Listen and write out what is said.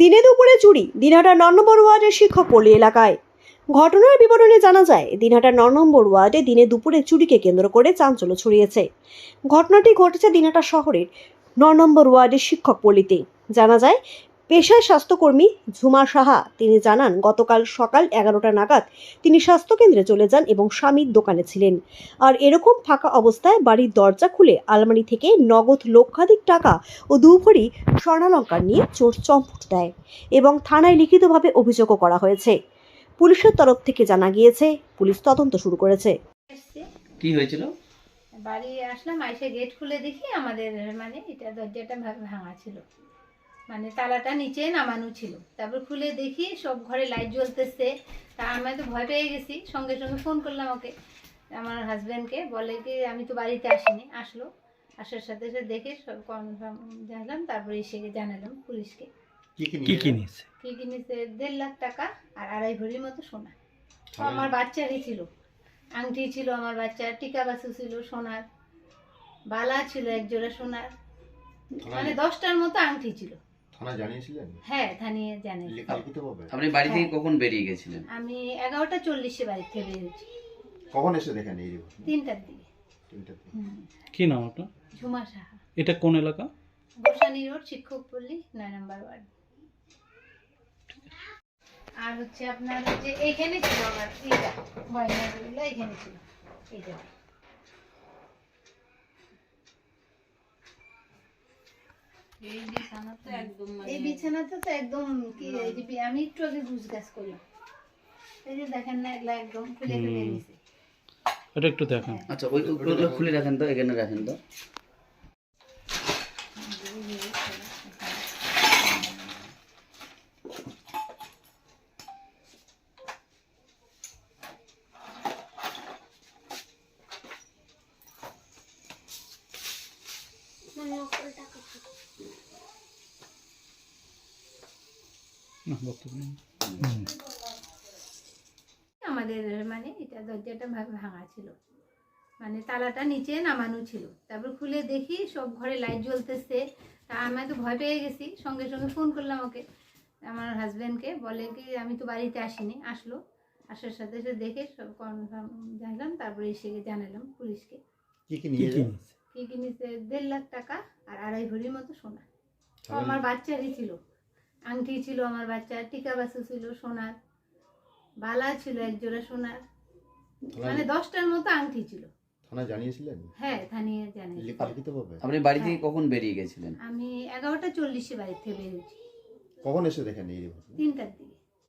দিনে দুপুরে চুরি দিনহাটা ন নম্বর ওয়ার্ডের শিক্ষক পল্লী এলাকায়। ঘটনার বিবরণে জানা যায় দিনহাটা ন নম্বর ওয়ার্ডে দিনে দুপুরে চুরিকে কেন্দ্র করে চাঞ্চল্য ছড়িয়েছে। ঘটনাটি ঘটেছে দিনহাটা শহরের ন নম্বর ওয়ার্ডের শিক্ষক পল্লীতে। জানা যায় পেশায় স্বাস্থ্যকর্মী ঝুমা সাহা তিনি জানান গতকাল সকাল এগারোটা নাগাদ তিনি স্বাস্থ্যকেন্দ্রে চলে যান এবং স্বামীর দোকানে ছিলেন। আর এরকম ফাঁকা অবস্থায় বাড়ির দরজা খুলে আলমারি থেকে নগদ লক্ষাধিক টাকা ও দু ভরি স্বর্ণালঙ্কার নিয়ে চোর চম্পট দেয় এবং থানায় লিখিতভাবে অভিযোগও করা হয়েছে। পুলিশের তরফ থেকে জানা গিয়েছে পুলিশ তদন্ত শুরু করেছে। কি হয়েছিল? বাড়ি আসলাম আইসে গেট খুলে দেখি আমাদের মানে এটা দরজাটা ভাঙা ছিল। মানে তালাটা নিচে নামানো ছিল। তারপর খুলে দেখি সব ঘরে লাইট জ্বলতেছে। তা আমি তো ভয় পেয়ে গেছি। সঙ্গে সঙ্গে ফোন করলাম ওকে। আমার হাজব্যান্ডকে বলে কি আমি তো বাড়িতে আসিনি। আসলো। আসার সাথে সাথে দেখে সব কনফার্ম জানলাম। তারপরে এসে জানালাম পুলিশকে। কি কি কি কি কি কিনেছে দেড় লাখ টাকা আর আড়াই ভরির মতো সোনা। তো আমার বাচ্চারই ছিল। আংটি ছিল আমার বাচ্চার টিকা বাসু ছিল সোনার বালা ছিল এক জোড়া সোনার মানে দশটার মতো আংটি ছিল। থানা জানিয়েছিলেন? হ্যাঁ থানিয়ে জানে লিখিত ভাবে? আপনি বাড়ি থেকে হ্যাঁ। কখন বেরিয়ে গেছিলেন? আমি এগারোটা চল্লিশে বাড়ি থেকে বেরিয়েছি। কখন এসে দেখেন এই? তিনটার দিকে। তিনটার দিকে। কি নাম আপনার? ঝুমা সাহা। এটা কোন এলাকা? গোসানি রোড শিক্ষক পল্লী নয় নম্বর ওয়ার্ড। আর হচ্ছে আপনার হচ্ছে এইখানে ছিল আমার এইটা গয়নাগুলো এইখানে ছিল। এইটা। এই বিছানাটা তো একদম কি এই আমি একটু আগে ঘুষ গাছ করলাম। এই যে দেখেন না এগুলা একদম খুলে খুলে নিছে। এটা একটু দেখেন। আচ্ছা ওই ওগুলো খুলে রাখেন তো এখানে রাখেন তো। আমাদের মানে এটা দরজাটা ভাঙা ছিল। মানে তালাটা নিচে নামানো ছিল। তারপর খুলে দেখি সব ঘরে লাইট জ্বলতেছে। তা আমি তো ভয় পেয়ে গেছি। সঙ্গে সঙ্গে ফোন করলাম ওকে। আমার হাজব্যান্ডকে বলে কি আমি তো বাড়িতে আসিনি। আসলো। আসার সাথে সাথে দেখে সব কনফার্ম জানলাম। তারপরে এসে জানালাম পুলিশকে। কি কি কি নিয়ে কি? কিনেছে দেড় লাখ টাকা আর আড়াই ভরির মতো সোনা। আমার বাচ্চারই ছিল আংটি ছিল আমার বাচ্চার টিকা বাসু ছিল সোনার বালা ছিল এক জোড়া সোনার মানে দশটার মতো আংটি ছিল। থানা জানিয়েছিলেন? হ্যাঁ থানিয়ে আপনি বাড়ি থেকে হ্যাঁ। কখন বেরিয়ে গেছিলেন? আমি এগারোটা চল্লিশে বাড়ি থেকে বেরিয়েছি। কখন এসে দেখেন এই তিনটার দিকে।